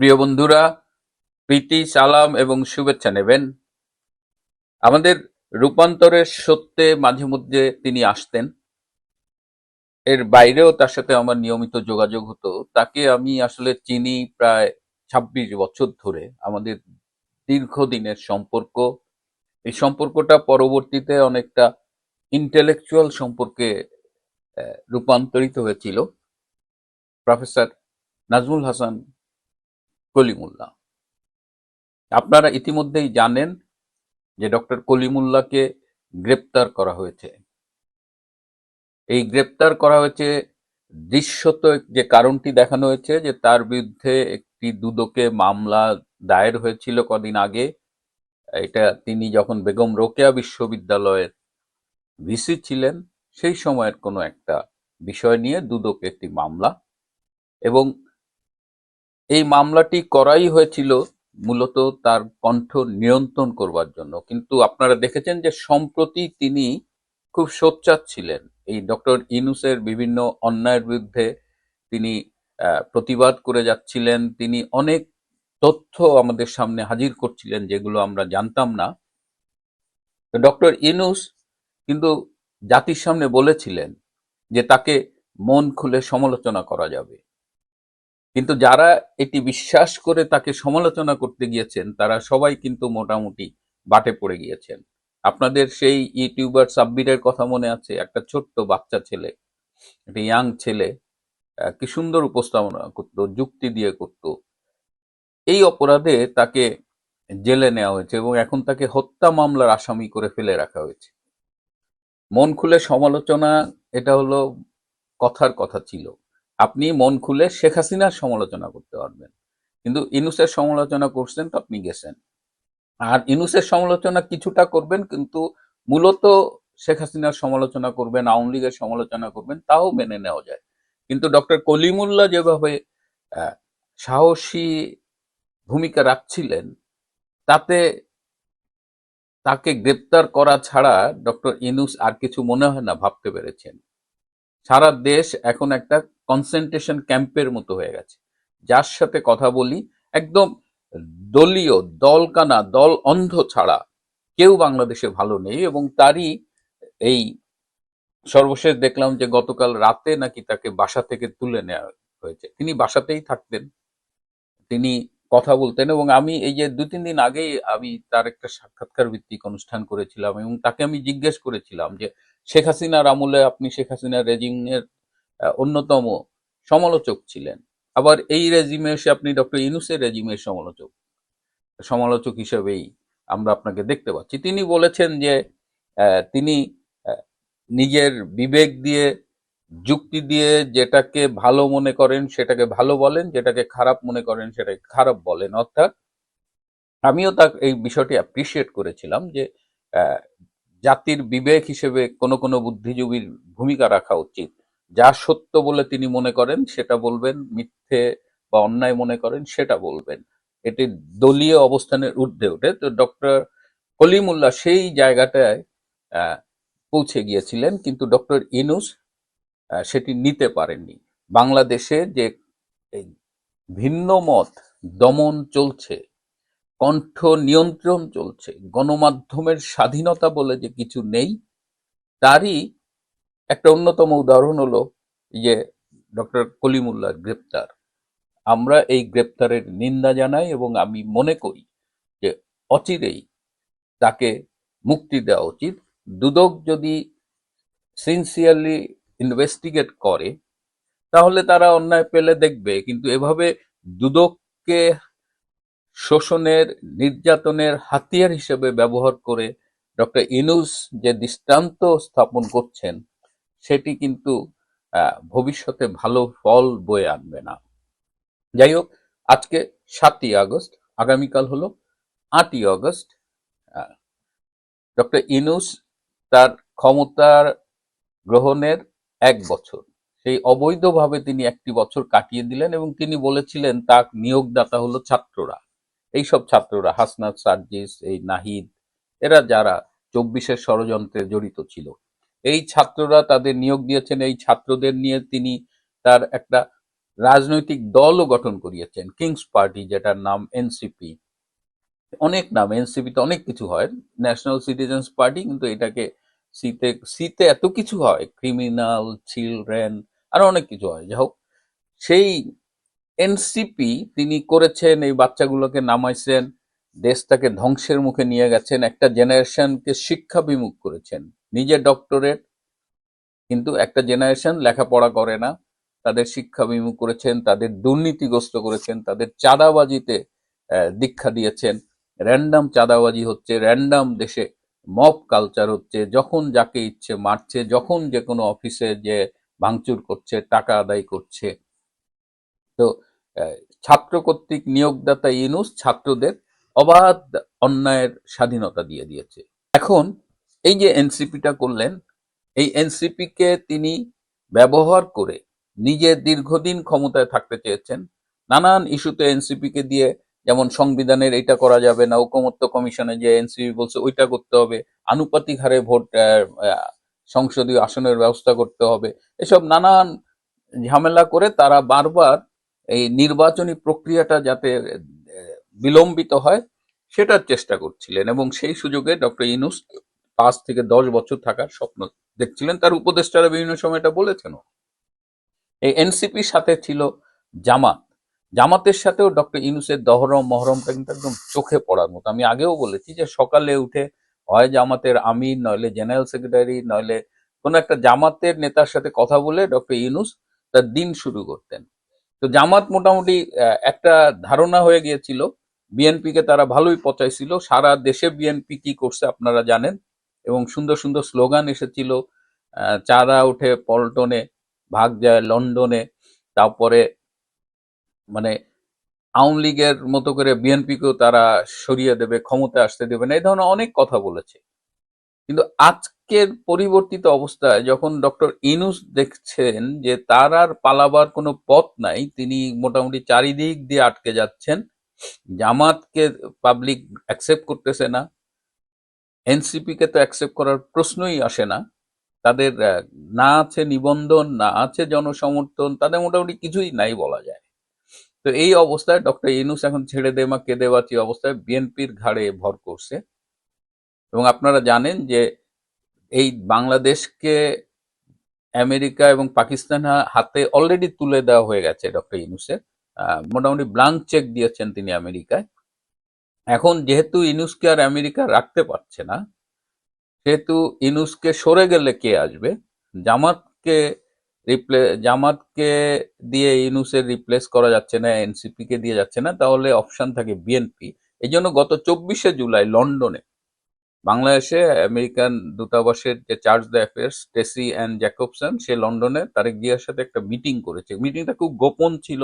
প্রিয় বন্ধুরা, প্রীতি, সালাম এবং শুভেচ্ছা নেবেন। আমাদের রূপান্তরের সত্যে মাঝে মধ্যে তিনি আসতেন। এর বাইরেও তার সাথে আমার নিয়মিত যোগাযোগ হতো। তাকে আমি আসলে চিনি প্রায় ছাব্বিশ বছর ধরে। আমাদের দীর্ঘদিনের সম্পর্ক। এই সম্পর্কটা পরবর্তীতে অনেকটা ইন্টেলেকচুয়াল সম্পর্কে রূপান্তরিত হয়েছিল। প্রফেসর নাজমুল হাসান কলিমুল্লাহ। আপনারা ইতিমধ্যেই জানেন যে ডক্টর কলিমুল্লাহকে গ্রেপ্তার করা হয়েছে। এই গ্রেপ্তার করা হয়েছে দৃশ্যত যে কারণটি দেখানো হয়েছে যে তার বিরুদ্ধে একটি দুদকে মামলা দায়ের হয়েছিল কদিন আগে। এটা তিনি যখন বেগম রোকেয়া বিশ্ববিদ্যালয়ের ভিসি ছিলেন, সেই সময়ের কোনো একটা বিষয় নিয়ে দুদকে একটি মামলা এবং এই মামলাটি করাই হয়েছিল মূলত তার কণ্ঠ নিয়ন্ত্রণ করবার জন্য। কিন্তু আপনারা দেখেছেন যে সম্প্রতি তিনি খুব সোচ্চার ছিলেন। এই ডক্টর ইনুসের বিভিন্ন অন্যায়ের বিরুদ্ধে তিনি প্রতিবাদ করে যাচ্ছিলেন। তিনি অনেক তথ্য আমাদের সামনে হাজির করছিলেন যেগুলো আমরা জানতাম না। ডক্টর ইনুস কিন্তু জাতির সামনে বলেছিলেন যে তাকে মন খুলে সমালোচনা করা যাবে। কিন্তু যারা এটি বিশ্বাস করে তাকে সমালোচনা করতে গিয়েছেন, তারা সবাই কিন্তু মোটামুটি বাটে পড়ে গিয়েছেন। আপনাদের সেই ইউটিউবার সাব্বিরের কথা মনে আছে? একটা ছোট্ট বাচ্চা ছেলে, একটা ইয়াং ছেলে কি সুন্দর উপস্থাপনা করতো, যুক্তি দিয়ে করত। এই অপরাধে তাকে জেলে নেওয়া হয়েছে এবং এখন তাকে হত্যা মামলার আসামি করে ফেলে রাখা হয়েছে। মন খুলে সমালোচনা, এটা হলো কথার কথা ছিল। আপনি মন খুলে শেখ হাসিনার সমালোচনা করতে পারবেন। কিন্তু ইনুসের সমালোচনা করছেন তো আপনি গেছেন। আর ইনুসের সমালোচনা কিছুটা করবেন, কিন্তু মূলত শেখ হাসিনার সমালোচনা করবেন, আওয়ামী লীগের সমালোচনা করবেন, তাও মেনে নেওয়া যায়। কিন্তু ডক্টর কলিমুল্লাহ যেভাবে সাহসী ভূমিকা রাখছিলেন, তাতে তাকে গ্রেপ্তার করা ছাড়া ডক্টর ইনুস আর কিছু মনে হয় না ভাবতে পেরেছেন। সারা দেশ এখন একটা কনসেন্ট্রেশন ক্যাম্পের মতো হয়ে গেছে। যার সাথে কথা বলি, একদম দলীয় দলকানা দল অন্ধ ছাড়া কেউ বাংলাদেশে ভালো নেই এবং তারই এই সর্বশেষ দেখলাম যে গতকাল রাতে নাকি তাকে বাসা থেকে তুলে নেওয়া হয়েছে। তিনি বাসাতেই থাকতেন। তিনি কথা বলতেন এবং আমি এই যে দু, তিন দিন আগেই আমি তার একটা সাক্ষাৎকার ভিত্তিক অনুষ্ঠান করেছিলাম এবং তাকে আমি জিজ্ঞেস করেছিলাম যে শেখ হাসিনার আমলে আপনি শেখ হাসিনার রেজিমের অন্যতম সমালোচক ছিলেন। আবার এই রেজিমে এসে আপনি ডক্টর ইনুসের রেজিমের সমালোচক সমালোচক হিসেবেই আমরা আপনাকে দেখতে পাচ্ছি। তিনি বলেছেন যে তিনি নিজের বিবেক দিয়ে, যুক্তি দিয়ে যেটাকে ভালো মনে করেন সেটাকে ভালো বলেন, যেটাকে খারাপ মনে করেন সেটাকে খারাপ বলেন। অর্থাৎ আমিও তার এই বিষয়টি অ্যাপ্রিসিয়েট করেছিলাম যে জাতির বিবেক হিসেবে কোনো কোনো বুদ্ধিজীবীর ভূমিকা রাখা উচিত। যা সত্য বলে তিনি মনে করেন, সেটা বলবেন। মিথ্যে বা অন্যায় মনে করেন, সেটা বলবেন। এটি দলীয় অবস্থানের ঊর্ধ্বে ওঠে। তো ডক্টর কলিমুল্লাহ সেই জায়গাটায় পৌঁছে গিয়েছিলেন, কিন্তু ডক্টর ইনুস সেটি নিতে পারেননি। বাংলাদেশে যে ভিন্ন মত দমন চলছে কণ্ঠ নিয়ন্ত্রণ চলছে। গণমাধ্যমের স্বাধীনতা বলে যে কিছু নেই, তারই একটা অন্যতম উদাহরণ হলো যে ডক্টর কলিমুল্লাহ গ্রেপ্তার। আমরা এই গ্রেপ্তারের নিন্দা জানাই এবং আমি মনে করি যে অচিরেই তাকে মুক্তি দেওয়া উচিত। দুদক যদি সিনসিয়ারলি ইনভেস্টিগেট করে, তাহলে তারা অন্যায় পেলে দেখবে, কিন্তু এভাবে দুদককে শোষণের, নির্যাতনের হাতিয়ার হিসেবে ব্যবহার করে ডক্টর ইনুস যে দৃষ্টান্ত স্থাপন করছেন, সেটি কিন্তু ভবিষ্যতে ভালো ফল বয়ে আনবে না। যাই হোক, আজকে সাতই আগস্ট, আগামীকাল হলো আটই আগস্ট ডক্টর ইনুস তার ক্ষমতার গ্রহণের এক বছর। সেই অবৈধভাবে তিনি একটি বছর কাটিয়ে দিলেন এবং তিনি বলেছিলেন তার নিয়োগদাতা হলো ছাত্ররা। এই সব ছাত্ররা, হাসনাত, সার্জিস, এই নাহিদ, এরা যারা চব্বিশের ষড়যন্ত্রে জড়িত ছিল, এই ছাত্ররা তাদের নিয়োগ দিয়েছেন, এই ছাত্রদের নিয়ে তিনি তার একটা রাজনৈতিক দলও গঠন করিয়েছেন, কিংস পার্টি যেটার নাম এনসিপি। অনেক নাম, এনসিপিতে অনেক কিছু হয়, ন্যাশনাল সিটিজেন্স পার্টি, কিন্তু এটাকে সিতে সিতে এত কিছু হয়, ক্রিমিনাল, চিলড্রেন, আরও অনেক কিছু হয়। যাই হোক, সেই এনসিপি, তিনি করেছেন, এই বাচ্চাগুলোকে নামাইছেন, দেশটাকে ধ্বংসের মুখে নিয়ে গেছেন, একটা জেনারেশনকে শিক্ষা বিমুখ করেছেন। নিজে ডক্টরেট, কিন্তু একটা জেনারেশন লেখাপড়া করে না, তাদের শিক্ষা বিমুখ করেছেন, তাদের দুর্নীতিগ্রস্ত করেছেন, তাদের চাঁদাবাজিতে দীক্ষা দিয়েছেন। র্যান্ডাম চাঁদাবাজি হচ্ছে, র্যান্ডাম দেশে মব কালচার হচ্ছে, যখন যাকে ইচ্ছে মারছে, যখন যে কোনো অফিসে যে ভাঙচুর করছে, টাকা আদায় করছে। তো ছাত্র কর্তৃক নিয়োগদাতা ইউনুস ছাত্রদের অবাধ অন্যায়ের স্বাধীনতা দিয়ে দিয়েছে। এখন এই যে এনসিপিটা করলেন, এই এনসিপি কে তিনি ব্যবহার করে নিজে দীর্ঘদিন ক্ষমতায় থাকতে চেয়েছেন। নানান ইস্যুতে এনসিপি কে দিয়ে যেমন সংবিধানের এটা করা যাবে না, ঐকমত্য কমিশনে যে এনসিপি বলছে ওইটা করতে হবে, আনুপাতিক হারে ভোট সংসদীয় আসনের ব্যবস্থা করতে হবে। এসব নানান ঝামেলা করে তারা বারবার এই নির্বাচনী প্রক্রিয়াটা যাতে বিলম্বিত হয়, সেটার চেষ্টা করছিলেন এবং সেই সুযোগে ডক্টর ইনুস পাঁচ থেকে দশ বছর থাকার স্বপ্ন দেখছিলেন। তার উপদেষ্টারা বিভিন্ন সময়টা বলেছেন। এই এনসিপির সাথে ছিল জামাত। জামাতের সাথেও ডক্টর ইনুসের দহরম, মহরমটা কিন্তু একদম চোখে পড়ার মতো। আমি আগেও বলেছি যে সকালে উঠে হয় জামাতের আমির, নইলে জেনারেল সেক্রেটারি, নইলে কোনো একটা জামাতের নেতার সাথে কথা বলে ডক্টর ইউনুস তার দিন শুরু করতেন। তো জামাত মোটামুটি একটা ধারণা হয়ে গিয়েছিল বিএনপি কে তারা ভালোই পচাইছিল। সারা দেশে বিএনপি কি করছে আপনারা জানেন এবং সুন্দর সুন্দর স্লোগান এসেছিল চাঁদা উঠে পল্টনে, ভাগ যায় লন্ডনে, তারপরে মানে আওয়ামী লীগের মতো করে বিএনপিকেও তারা সরিয়ে দেবে, ক্ষমতায় আসতে দেবে না, এই ধরনের অনেক কথা বলেছে। কিন্তু আজকের পরিবর্তিত অবস্থায় যখন ডক্টর ইনুস দেখছেন যে তার আর পালাবার কোনো পথ নাই, তিনি মোটামুটি চারিদিক দিয়ে আটকে যাচ্ছেন। জামাতকে পাবলিক অ্যাকসেপ্ট করতেছে না। এনসিপি কে তো অ্যাকসেপ্ট করার প্রশ্নই আসে না। তাদের না আছে নিবন্ধন, না আছে জনসমর্থন, তাদের মোটামুটি কিছুই নাই বলা যায়। তো এই অবস্থায় ডক্টর ইনুস এখন ছেড়ে দেমা কেঁদে বাঁচি অবস্থায় বিএনপির ঘাড়ে ভর করছে। এবং আপনারা জানেন যে এই বাংলাদেশকে আমেরিকা এবং পাকিস্তান হাতে অলরেডি তুলে দেওয়া হয়ে গেছে ডক্টর ইনুসের মোটামুটি ব্লাঙ্ক চেক দিয়েছেন তিনি আমেরিকায়। এখন যেহেতু ইনুসকে আর আমেরিকা রাখতে পারছে না, সেহেতু ইনুসকে সরে গেলে কে আসবে? জামাতকে রিপ্লে জামাতকে দিয়ে ইনুসের রিপ্লেস করা যাচ্ছে না, এনসিপিকে দিয়ে যাচ্ছে না, তাহলে অপশন থাকে বিএনপি। এই জন্য গত চব্বিশে জুলাই লন্ডনে বাংলাদেশে আমেরিকান দূতাবাসের যে charge d' affaires Tracey Ann Jacobson সে লন্ডনে তারেক জিয়ার সাথে একটা মিটিং করেছে। মিটিংটা খুব গোপন ছিল।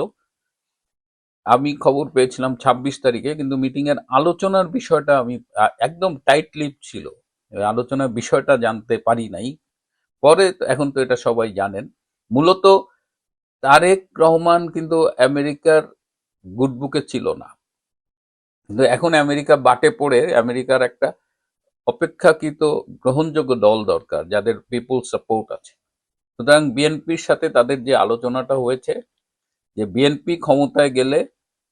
আমি খবর পেয়েছিলাম ছাব্বিশ তারিখে, কিন্তু মিটিং এর আলোচনার বিষয়টা আমি একদম টাইট লিপ ছিল। আলোচনার বিষয়টা জানতে পারি নাই। পরে এখন তো এটা সবাই জানেন। মূলত তারেক রহমান কিন্তু আমেরিকার গুড বুকে ছিল না। কিন্তু এখন আমেরিকা বাটে পড়ে, আমেরিকার একটা অপেক্ষাকৃত গ্রহণযোগ্য দল দরকার, যাদের পিপুল সাপোর্ট আছে। সুতরাং বিএনপির সাথে তাদের যে আলোচনাটা হয়েছে, যে বিএনপি ক্ষমতায় গেলে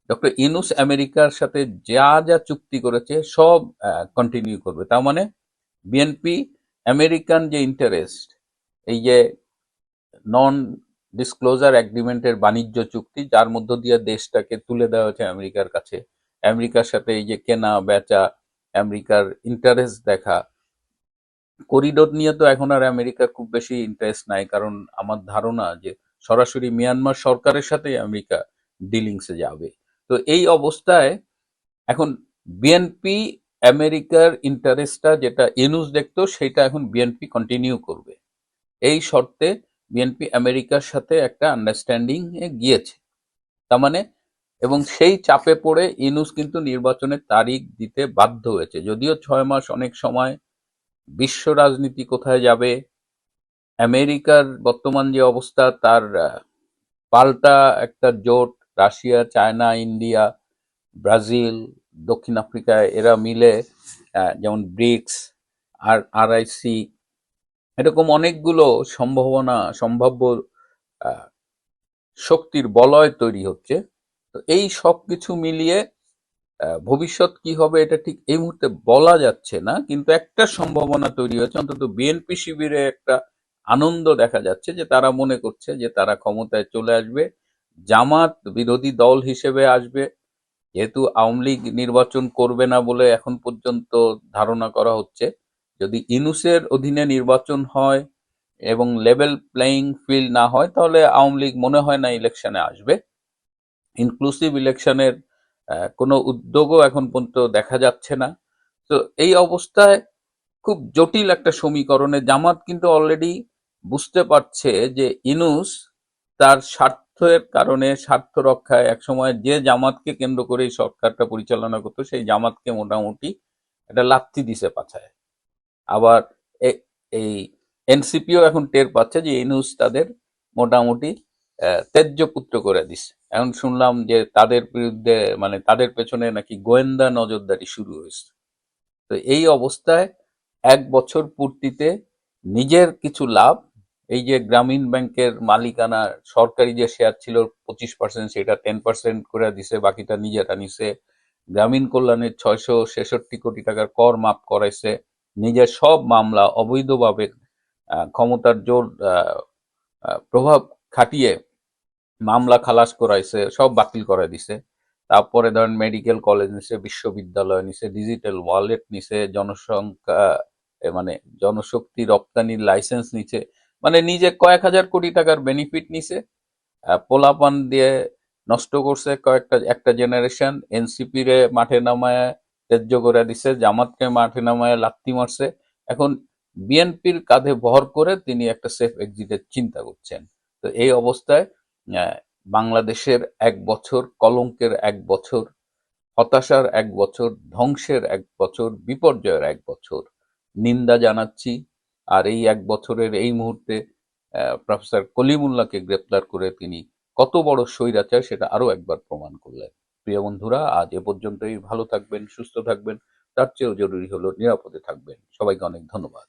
ডক্টর ইনুস আমেরিকার সাথে যা যা চুক্তি করেছে সব কন্টিনিউ করবে। তার মানে বিএনপি আমেরিকান যে ইন্টারেস্ট এই যে নন ডিসক্লোজার এগ্রিমেন্টের বাণিজ্য চুক্তি, যার মধ্য দিয়ে দেশটাকে তুলে দেওয়া হয়েছে আমেরিকার কাছে, আমেরিকার সাথে এই যে কেনা, বেচা আমেরিকার ইন্টারেস্ট দেখা। করিডোর নিয়ে তো এখন আর আমেরিকার খুব বেশি ইন্টারেস্ট নাই, কারণ আমার ধারণা যে সরাসরি মিয়ানমার সরকারের সাথে আমেরিকা ডিলিংসে যাবে। তো এই অবস্থায় এখন বিএনপি আমেরিকার ইন্টারেস্টটা যেটা ইনুস দেখতো, সেটা এখন বিএনপি কন্টিনিউ করবে। এই শর্তে বিএনপি আমেরিকার সাথে একটা আন্ডারস্ট্যান্ডিং এ গিয়েছে। তার মানে এবং সেই চাপে পড়ে ইনুস কিন্তু নির্বাচনের তারিখ দিতে বাধ্য হয়েছে। যদিও ছয় মাস অনেক সময় বিশ্ব রাজনীতি কোথায় যাবে, আমেরিকার বর্তমান যে অবস্থা তার পাল্টা একটা জোট, রাশিয়া, চায়না, ইন্ডিয়া, ব্রাজিল, দক্ষিণ আফ্রিকা, এরা মিলে যেমন ব্রিক্স, আর আরআইসি, এরকম অনেকগুলো সম্ভাবনা, সম্ভাব্য শক্তির বলয় তৈরি হচ্ছে। তো এই সব কিছু মিলিয়ে ভবিষ্যৎ কি হবে এটা ঠিক এই মুহূর্তে বলা যাচ্ছে না, কিন্তু একটা সম্ভাবনা তৈরি হয়েছে, অন্তত বিএনপি শিবিরে একটা আনন্দ দেখা যাচ্ছে যে তারা মনে করছে যে তারা ক্ষমতায় চলে আসবে, জামাত বিরোধী দল হিসেবে আসবে, যেহেতু আওয়ামী লীগ নির্বাচন করবে না বলে এখন পর্যন্ত ধারণা করা হচ্ছে, যদি ইনুসের অধীনে নির্বাচন হয় এবং লেভেল প্লেয়িং ফিল্ড না হয়, তাহলে আওয়ামী লীগ মনে হয় না ইলেকশনে আসবে। ইনক্লুসিভ ইলেকশনের কোনো উদ্যোগও এখন পর্যন্ত দেখা যাচ্ছে না। তো এই অবস্থায় খুব জটিল একটা সমীকরণে জামাত কিন্তু অলরেডি বুঝতে পারছে যে ইনুস তার স্বার্থের কারণে স্বার্থ রক্ষায় একসময় যে জামাতকে কেন্দ্র করে এই সরকারটা পরিচালনা করতো, সেই জামাতকে মোটামুটি একটা লাথি দিছে পাছায়। আবার এই এনসিপিও এখন টের পাচ্ছে যে ইনুস তাদের মোটামুটি ত্যায্য পুত্র করে দিছে। এখন শুনলাম যে তাদের বিরুদ্ধে মানে তাদের পেছনে নাকি গোয়েন্দা নজরদারি শুরু হয়েছে। তো এই অবস্থায় এক বছর পূর্তিতে নিজের কিছু লাভ, এই যে গ্রামীণ ব্যাংকের মালিকানা, সরকারি যে শেয়ার ছিল পঁচিশ পার্সেন্ট সেটা টেন পার্সেন্ট করে দিছে, বাকিটা নিজেরা নিছে। গ্রামীণ কল্যাণের ছয়শো ছেষট্টি কোটি টাকার কর মাফ করাইছে। নিজের সব মামলা অবৈধভাবে ক্ষমতার জোর প্রভাব খাটিয়ে মামলা খালাস করাইছে, সব বাতিল করে দিছে। তারপরে ধরেন মেডিকেল কলেজ নিছে, বিশ্ববিদ্যালয় নিছে ডিজিটাল ওয়ালেট নিছে, জনসংখ্যা মানে জনশক্তি রপ্তানির লাইসেন্স নিছে। মানে নিজে কয়েক হাজার কোটি টাকার বেনিফিট নিছে। পোলাপান দিয়ে নষ্ট করছে কয়েকটা, একটা জেনারেশন এনসিপি রে মাঠে নামায় ত্যায্য করে দিছে, জামাতকে মাঠে নামায়, লাত্তি মারছে। এখন বিএনপির কাঁধে ভর করে তিনি একটা সেফ এক্সিটের চিন্তা করছেন। তো এই অবস্থায় বাংলাদেশের এক বছর, কলঙ্কের এক বছর, হতাশার এক বছর, ধ্বংসের এক বছর, বিপর্যয়ের এক বছর। নিন্দা জানাচ্ছি। আর এই এক বছরের এই মুহূর্তে প্রফেসর কলিমুল্লাহকে গ্রেপ্তার করে তিনি কত বড় স্বৈরাচার সেটা আরও একবার প্রমাণ করলেন। প্রিয় বন্ধুরা, আজ এ পর্যন্তই। ভালো থাকবেন, সুস্থ থাকবেন। তার চেয়েও জরুরি হলো নিরাপদে থাকবেন। সবাইকে অনেক ধন্যবাদ।